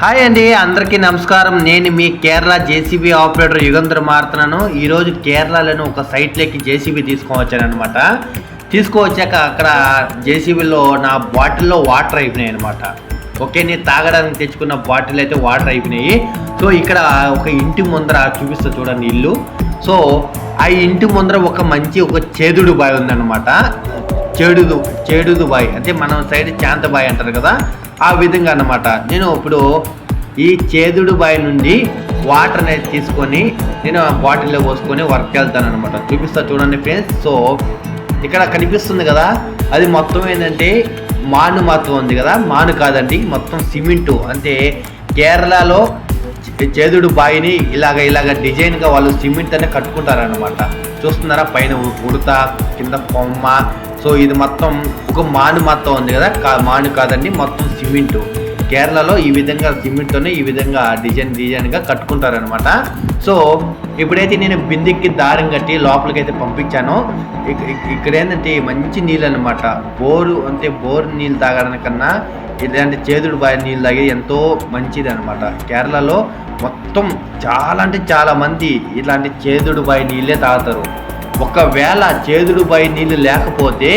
Hi అండి అందరికీ నమస్కారం. నేను మీ కేరళ జేసీబీ ఆపరేటర్ యుగంధర్ మారుతున్నాను. ఈరోజు కేరళలోని ఒక సైట్లోకి జేసీబీ తీసుకువచ్చాను అనమాట తీసుకువచ్చాక అక్కడ జేసీబీలో నా బాటిల్లో వాటర్ అయిపోయినాయి అనమాట ఓకే నేను తాగడానికి తెచ్చుకున్న బాటిల్ అయితే వాటర్ అయిపోయినాయి. సో ఇక్కడ ఒక ఇంటి ముందర చూపిస్తా చూడండి ఇల్లు. సో ఆ ఇంటి ముందర ఒక మంచి ఒక చేదుడు బావి ఉందన్నమాట. చేడుదు చేడుదు బాయ్. అంటే మనం సైడ్ శాంత బాయ్ అంటారు కదా ఆ విధంగా అన్నమాట. నేను ఇప్పుడు ఈ చేదుడు బాయ్ నుండి వాటర్ అనేది తీసుకొని నేను ఆ బాటిల్లో పోసుకొని వర్క్ వెళ్తాను అనమాట చూపిస్తా చూడండి ఫ్రెండ్స్ సో ఇక్కడ కనిపిస్తుంది కదా అది మొత్తం ఏంటంటే మాను మాత్రం ఉంది కదా. మాను కాదండి మొత్తం సిమెంటు. అంటే కేరళలో చేదుడు బాయిని ఇలాగ ఇలాగ డిజైన్గా వాళ్ళు సిమెంట్ అనే కట్టుకుంటారనమాట చూస్తున్నారా? పైన ఉడత కింద కొమ్మ సో ఇది మొత్తం ఒక మాను మొత్తం ఉంది కదా? కా- మాను కాదండి మొత్తం సిమెంటు. కేరళలో ఈ విధంగా సిమెంట్తోనే ఈ విధంగా డిజైన్ డిజైన్గా కట్టుకుంటారనమాట సో ఇప్పుడైతే నేను బిందెకి దారం కట్టి లోపలికి అయితే పంపించాను ఇక్కడ ఏంటంటే మంచి నీళ్ళు అనమాట బోరు అంటే బోరు నీళ్ళు తాగడానికన్నా ఇలాంటి చేదుడు బావి నీళ్ళు తాగేది ఎంతో మంచిది అనమాట కేరళలో మొత్తం చాలా అంటే చాలా మంది ఇలాంటి చేదుడు బావి నీళ్ళే తాగుతారు. ఒకవేళ చేదుడు బావి నీళ్ళు లేకపోతే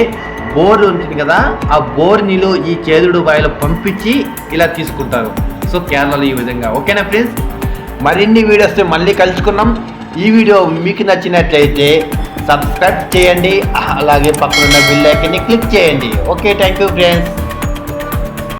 బోర్ ఉంటుంది కదా ఆ బోర్ నీళ్ళు ఈ చేదుడు బావిలో పంపించి ఇలా తీసుకుంటారు. సో కేరళలో ఈ విధంగా. ఓకేనా ఫ్రెండ్స్? మరిన్ని వీడియోస్ మళ్ళీ కలుసుకున్నాం ఈ వీడియో మీకు నచ్చినట్లయితే సబ్స్క్రైబ్ చేయండి. అలాగే పక్కన ఉన్న బిల్ ఐకన్ని క్లిక్ చేయండి. Okay thank you friends